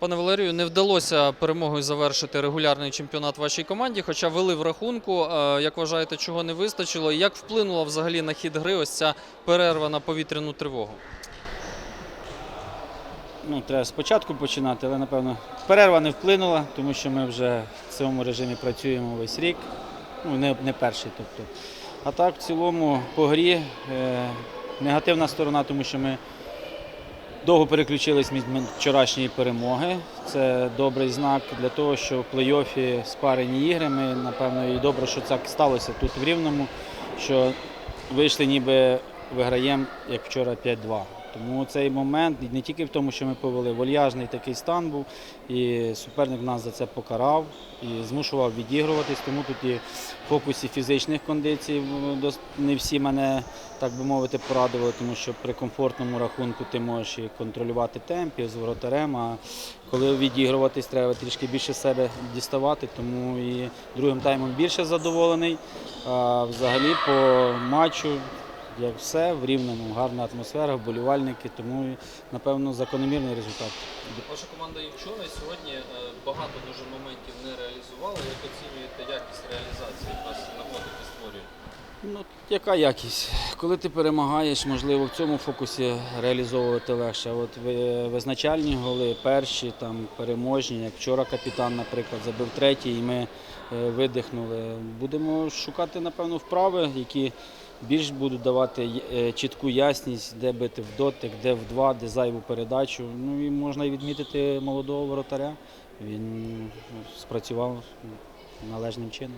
Пане Валерію, не вдалося перемогою завершити регулярний чемпіонат вашій команді, хоча вели в рахунку. Е, Як вважаєте, чого не вистачило? Як вплинула взагалі на хід гри ось ця перерва на повітряну тривогу? Ну, треба спочатку починати, але напевно перерва не вплинула, тому що ми вже в цьому режимі працюємо весь рік. Ну, не, не перший. Тобто. А так, в цілому, по грі е, негативна сторона, тому що ми довго переключились від вчорашньої перемоги. Це добрий знак для того, що в плей-офі спарені іграми. Напевно, і добре, що це сталося тут в Рівному, що вийшли ніби виграємо, як вчора 5-2. Тому цей момент не тільки в тому, що ми повели вольяжний такий стан був, і суперник нас за це покарав і змушував відігруватись. Тому тут і в фокусі фізичних кондицій не всі мене, так би мовити, порадували, тому що при комфортному рахунку ти можеш і контролювати темп і з воротарем. А коли відігруватись, треба трішки більше себе діставати. Тому і другим таймом більше задоволений. А взагалі по матчу як все, в рівному, гарна атмосфера, вболівальники, тому напевно закономірний результат. Ваша команда і і сьогодні е, багато дуже моментів не реалізувала. Як оцінюєте якість реалізації? Ну, яка якість? Коли ти перемагаєш, можливо, в цьому фокусі реалізовувати легше. От визначальні голи, перші, там, переможні, як вчора капітан, наприклад, забив третій, і ми е, видихнули. Будемо шукати, напевно, вправи, які більш будуть давати е, чітку ясність, де бити в дотик, де в два, де зайву передачу. Ну і можна і відмітити молодого воротаря. Він ну, спрацював належним чином.